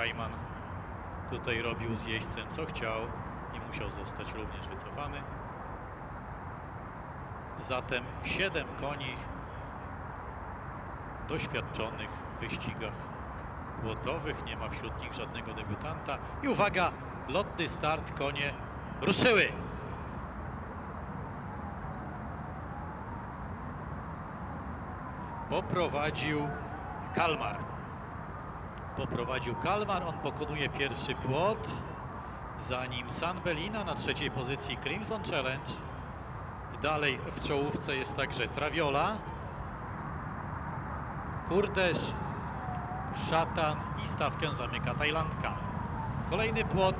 Kajman tutaj robił z jeźdźcem co chciał i musiał zostać również wycofany. Zatem 7 koni doświadczonych w wyścigach płotowych. Nie ma wśród nich żadnego debiutanta. I uwaga, lotny start, konie ruszyły. Poprowadził Kalmar. Poprowadził Kalmar, on pokonuje pierwszy płot. Za nim San Belina na trzeciej pozycji Crimson Challenge. Dalej w czołówce jest także Traviola. Kurdesz, Szatan i stawkę zamyka Tajlandka. Kolejny płot.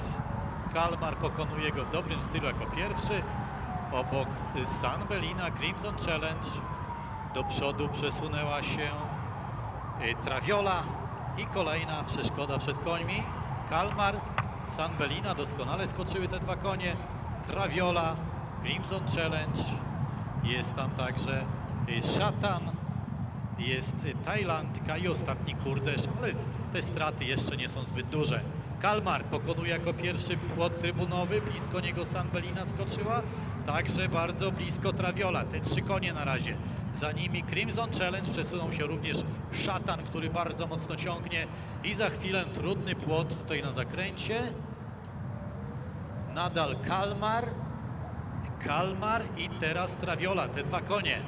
Kalmar pokonuje go w dobrym stylu jako pierwszy. Obok San Belina Crimson Challenge. Do przodu przesunęła się y, Traviola i kolejna przeszkoda przed końmi. Kalmar, San Belina doskonale skoczyły te dwa konie. Traviola, Crimson Challenge. Jest tam także y, Szatan, jest y, Tajlandka i ostatni Kurdesz, ale te straty jeszcze nie są zbyt duże. Kalmar pokonuje jako pierwszy płot trybunowy, blisko niego San Belina skoczyła, także bardzo blisko Traviola, te trzy konie na razie. Za nimi Crimson Challenge, przesunął się również Szatan, który bardzo mocno ciągnie i za chwilę trudny płot tutaj na zakręcie. Nadal Kalmar, Kalmar i teraz Traviola, te dwa konie.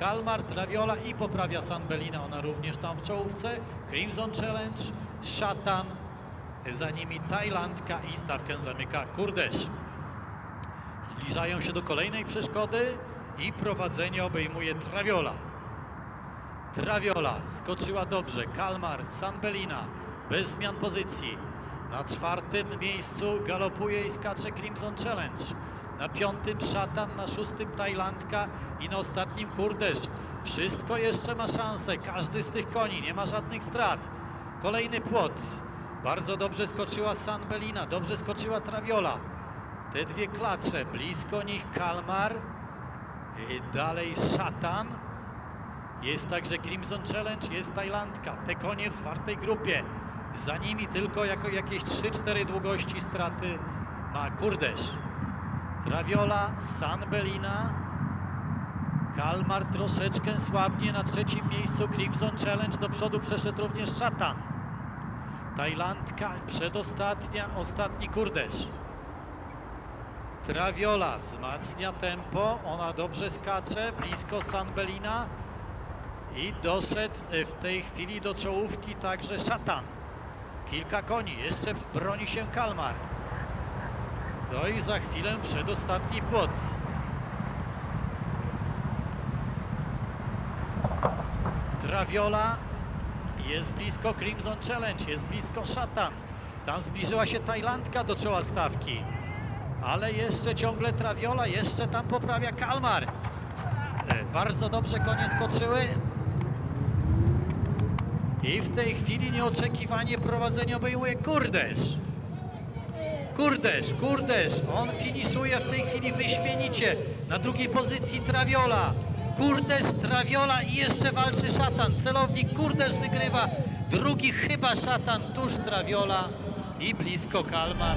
Kalmar, Traviola i poprawia San Belina, ona również tam w czołówce. Crimson Challenge, Szatan, za nimi Tajlandka i stawkę zamyka Kurdesz. Zbliżają się do kolejnej przeszkody i prowadzenie obejmuje Traviola. Traviola skoczyła dobrze, Kalmar, San Belina bez zmian pozycji. Na czwartym miejscu galopuje i skacze Crimson Challenge. Na piątym Szatan, na szóstym Tajlandka i na ostatnim Kurdesz. Wszystko jeszcze ma szansę, każdy z tych koni, nie ma żadnych strat. Kolejny płot. Bardzo dobrze skoczyła San Belina, dobrze skoczyła Traviola. Te dwie klacze, blisko nich Kalmar, i dalej Szatan. Jest także Crimson Challenge, jest Tajlandka. Te konie w zwartej grupie. Za nimi tylko jako jakieś 3-4 długości straty ma Kurdesz. Traviola, San Belina. Kalmar troszeczkę słabnie na trzecim miejscu. Crimson Challenge do przodu przeszedł również Szatan. Tajlandka przedostatnia, ostatni Kurdesz. Traviola wzmacnia tempo, ona dobrze skacze, blisko San Belina i doszedł e, w tej chwili do czołówki także Szatan. Kilka koni, jeszcze broni się Kalmar. No i za chwilę przedostatni płot. Traviola jest blisko Crimson Challenge, jest blisko Szatan. Tam zbliżyła się Tajlandka do czoła stawki. Ale jeszcze ciągle Traviola, jeszcze tam poprawia Kalmar. E, Bardzo dobrze konie skoczyły. I w tej chwili nieoczekiwanie prowadzenie obejmuje Kurdesz. Kurdesz, Kurdesz, on finiszuje w tej chwili wyśmienicie. Na drugiej pozycji Traviola. Kurdesz, Traviola i jeszcze walczy Szatan. Celownik Kurdesz wygrywa. Drugi chyba Szatan, tuż Traviola i blisko Kalmar.